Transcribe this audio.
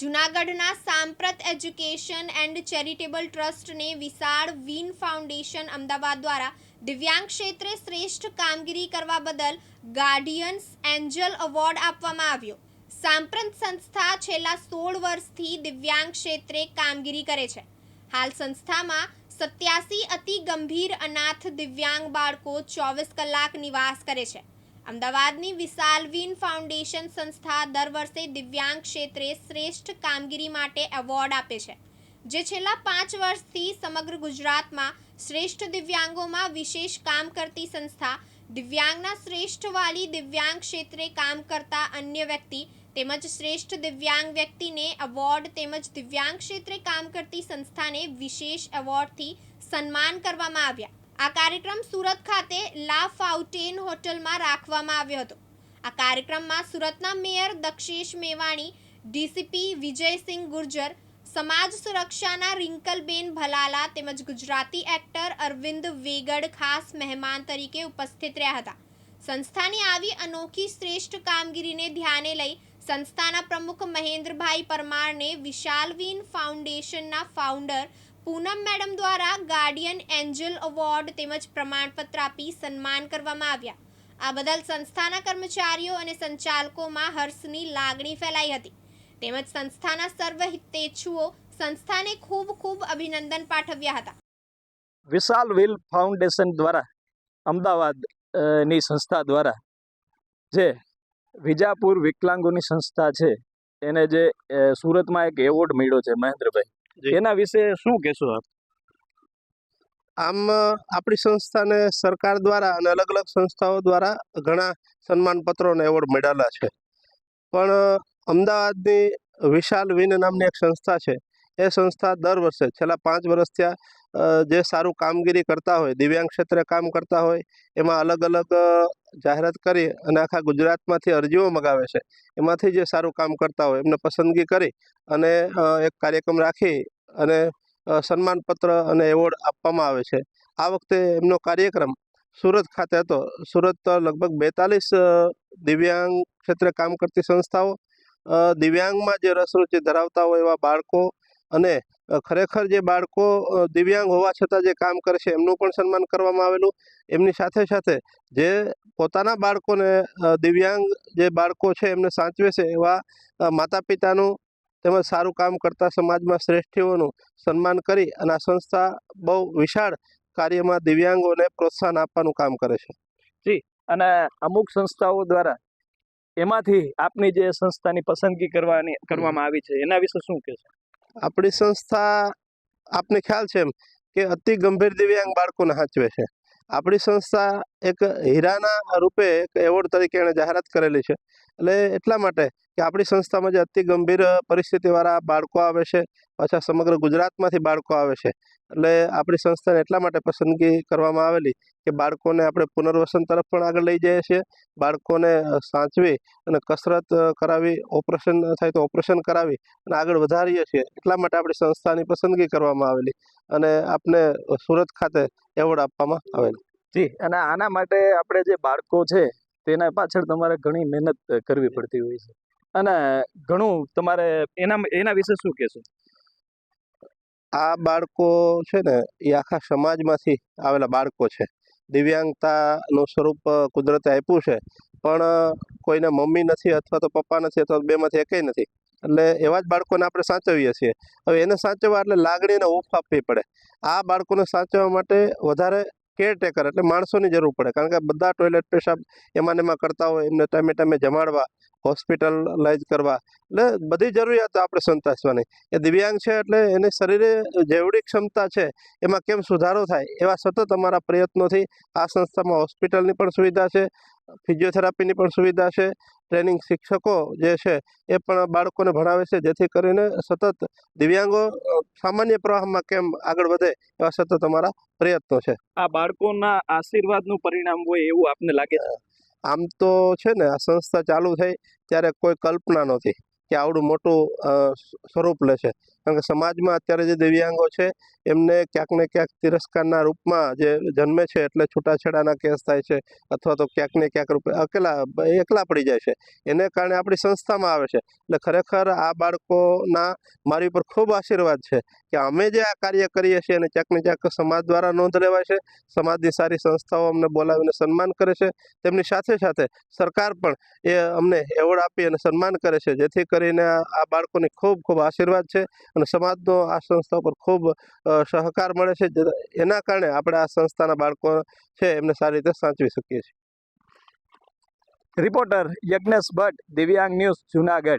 જૂનાગઢના સાંપ્રત education and charitable ટ્રસ્ટને વિશાળ વિન ફાઉન્ડેશન અમદાવાદ દ્વારા દિવ્યાંગ ક્ષેત્રે શ્રેષ્ઠ કામગીરી કરવા બદલ ગાર્ડિયન્સ એન્જલ એવોર્ડ આપવામાં આવ્યો. સાંપ્રત સંસ્થા છેલ્લા સોળ વર્ષથી દિવ્યાંગ ક્ષેત્રે કામગીરી કરે છે. હાલ સંસ્થામાં સત્યાસી અતિ ગંભીર અનાથ દિવ્યાંગ બાળકો ચોવીસ કલાક નિવાસ કરે છે. અમદાવાદની વિશાલવીન ફાઉન્ડેશન સંસ્થા દર વર્ષે દિવ્યાંગ ક્ષેત્રે શ્રેષ્ઠ કામગીરી માટે એવોર્ડ આપે છે, જે છેલ્લા પાંચ વર્ષથી સમગ્ર ગુજરાતમાં શ્રેષ્ઠ દિવ્યાંગોમાં વિશેષ કામ કરતી સંસ્થા, દિવ્યાંગના શ્રેષ્ઠ વાલી દિવ્યાંગ ક્ષેત્રે કામ કરતા અન્ય વ્યક્તિ તેમજ શ્રેષ્ઠ દિવ્યાંગ વ્યક્તિને એવોર્ડ તેમજ દિવ્યાંગ ક્ષેત્રે કામ કરતી સંસ્થાને વિશેષ એવોર્ડથી સન્માન કરવામાં આવ્યા. આ કાર્યક્રમ સુરત ખાતે લા ફાઉટેન હોટલમાં રાખવામાં આવ્યો હતો. આ કાર્યક્રમમાં સુરતના મેયર દક્ષેશ મેવાણી, ડીસીપી વિજયસિંહ ગુર્જર, સમાજ સુરક્ષાના રિંકલબેન ભલાલા તેમજ ગુજરાતી એક્ટર અરવિંદ વેગડ ખાસ મહેમાન તરીકે ઉપસ્થિત રહ્યા હતા. સંસ્થાની આવી અનોખી શ્રેષ્ઠ કામગીરીને ધ્યાને લઈ સંસ્થાના પ્રમુખ મહેન્દ્રભાઈ પરમારને વિશાલવીન ફાઉન્ડેશનના ફાઉન્ડર પૂનમ મેડમ દ્વારા ગાર્ડિયન એન્જલ એવોર્ડ તેમજ પ્રમાણપત્ર આપી સન્માન કરવામાં આવ્યા. આ બદલ સંસ્થાના કર્મચારીઓ અને સંચાલકોમાં હર્ષની લાગણી ફેલાઈ હતી. તેમજ સંસ્થાના સર્વ હિતેચ્છુઓ સંસ્થાને ખૂબ ખૂબ અભિનંદન પાઠવ્યા હતા. વિશાલ વિલ ફાઉન્ડેશન દ્વારા, અમદાવાદની સંસ્થા દ્વારા જે વિજાપુર વિકલાંગોની સંસ્થા છે, એને જે સુરતમાં એક એવોર્ડ મળ્યો છે મહેન્દ્રભાઈ. એના વિશે શું કહેશો આપ? આમ આપણી સંસ્થાને સરકાર દ્વારા અને અલગ અલગ સંસ્થાઓ દ્વારા ઘણા સન્માનપત્રો અને એવોર્ડ મળેલા છે. પણ અમદાવાદની વિશાલ વિન નામની એક સંસ્થા છે. એ સંસ્થા દર વર્ષે છેલ્લા પાંચ વર્ષથી થયા જે સારું કામગીરી કરતા હોય, દિવ્યાંગ ક્ષેત્રે કામ કરતા હોય, એમાં અલગ અલગ જાહેરાત કરી અને આખા ગુજરાતમાંથી અરજીઓ મગાવે છે. એમાંથી જે સારું કામ કરતા હોય, એમને પસંદગી કરી અને એક કાર્યક્રમ રાખી અને સન્માનપત્ર અને એવોર્ડ આપવામાં આવે છે. આ વખતે એમનો કાર્યક્રમ સુરત ખાતે હતો. સુરત લગભગ બેતાલીસ દિવ્યાંગ ક્ષેત્રે કામ કરતી સંસ્થાઓ દિવ્યાંગમાં જે રસરુચિ ધરાવતા હોય એવા બાળકો અને ખરેખર જે બાળકો દિવ્યાંગ હોવા છતાં જે કામ કરે છે એમનું પણ સન્માન કરવામાં આવેલું. એમની સાથે સાથે જે પોતાના બાળકોને દિવ્યાંગ જે બાળકો છે એમને સાચવે છે એવા માતા પિતાનું તેમજ સારું કામ કરતા સમાજમાં શ્રેષ્ઠીઓનું સન્માન કરી અને આ સંસ્થા બહુ વિશાળ કાર્યમાં દિવ્યાંગોને પ્રોત્સાહન આપવાનું કામ કરે છે. અને અમુક સંસ્થાઓ દ્વારા એમાંથી આપની જે સંસ્થાની પસંદગી કરવાની કરવામાં આવી છે એના વિશે શું કહેશો આપણી સંસ્થા આપને ખ્યાલ છે એમ કે અતિ ગંભીર દિવ્યાંગ બાળકોને સાચવે છે. આપણી સંસ્થા એક હીરાના રૂપે એક એવોર્ડ તરીકે એણે જાહેરાત કરેલી છે. એટલે એટલા માટે કે આપણી સંસ્થામાં જે અતિ ગંભીર પરિસ્થિતિવાળા બાળકો આવે છે, પાછા સમગ્ર ગુજરાતમાંથી બાળકો આવે છે. એટલે આપણી સંસ્થાને એટલા માટે પસંદગી કરવામાં આવેલી કે બાળકોને આપણે પુનર્વસન તરફ પણ આગળ લઈ જઈએ છીએ. બાળકોને સાચવી અને કસરત કરાવી, ઓપરેશન થાય તો ઓપરેશન કરાવી અને આગળ વધારીએ છીએ. એટલા માટે આપણી સંસ્થાની પસંદગી કરવામાં આવેલી અને આપને સુરત ખાતે એવોર્ડ આપવામાં આવેલો. જી અને આના માટે આપણે જે બાળકો છે તેના પાછળ તમારે ઘણી મહેનત કરવી પડતી હોય છે. અને ઘણું તમારે એના એના વિશે શું કહેશો? આ બાળકો છે ને એ આખા સમાજમાંથી આવેલા બાળકો છે. દિવ્યાંગતાનું સ્વરૂપ કુદરતે આપ્યું છે. પણ કોઈને મમ્મી નથી અથવા તો પપ્પા નથી અથવા તો બેમાંથી એકેય નથી. એટલે એવા જ બાળકોને આપણે સાચવીએ છીએ. હવે એને સાચવવા એટલે લાગણીને ઓફ આપવી પડે. આ બાળકોને સાચવવા માટે વધારે કેરટેકર એટલે માણસોની જરૂર પડે. કારણ કે બધા ટોયલેટ પેશાબ એમાં એમાં કરતા હોય, એમને ટાઈમે ટાઈમે જમાડવા હોસ્પિટલાઇઝ કરવા, એટલે બધી જરૂરિયાતો આપણે સંતોષવાની. એ દિવ્યાંગ છે એટલે એને શરીરે જેવડી ક્ષમતા છે, એમાં કેમ સુધારો થાય, એવા સતત અમારા પ્રયત્નોથી આ સંસ્થામાં હોસ્પિટલની પણ સુવિધા છે ફિઝિયોથેરાપીની પણ સુવિધા છે ટ્રેનિંગ શિક્ષકો જે છે એ પણ બાળકોને ભણાવે છે જેથી કરીને સતત દિવ્યાંગો સામાન્ય પ્રવાહમાં કેમ આગળ વધે એવા સતત અમારા પ્રયત્નો છે. આ બાળકોના આશીર્વાદનું પરિણામ હોય એવું આપને લાગે છે? આમ તો છે ને આ સંસ્થા ચાલુ થઈ ત્યારે કોઈ કલ્પના નહોતી કે આવડું મોટું સ્વરૂપ લે છે. કારણ કે સમાજમાં અત્યારે જે દિવ્યાંગો છે, એમને ક્યાંક ને ક્યાંક તિરસ્કારના રૂપમાં જે જન્મે છે એટલે છૂટાછેડાના કેસ થાય છે, અથવા તો ક્યાંક ને ક્યાંક રૂપે અકેલા, એકલા પડી જાય છે. એને કારણે આપણી સંસ્થામાં આવે છે. એટલે ખરેખર આ બાળકોના મારી ઉપર ખૂબ આશીર્વાદ છે કે અમે જે આ કાર્ય કરીએ છીએ અને ક્યાંક ને ક્યાંક સમાજ દ્વારા નોંધ લેવાય છે, સમાજની સારી સંસ્થાઓ અમને બોલાવીને સન્માન કરે છે. તેમની સાથે સાથે સરકાર પણ એ અમને એવોર્ડ આપી અને સન્માન કરે છે. જેથી કરીને આ બાળકોને ખૂબ ખૂબ આશીર્વાદ છે. અને સમાજનો આ સંસ્થા ઉપર ખૂબ સહકાર મળે છે. એના કારણે આપણે આ સંસ્થાના બાળકો છે એમને સારી રીતે સાચવી શકીએ છીએ. રિપોર્ટર યજ્ઞેશ ભટ્ટ, દિવ્યાંગ ન્યૂઝ, જુનાગઢ.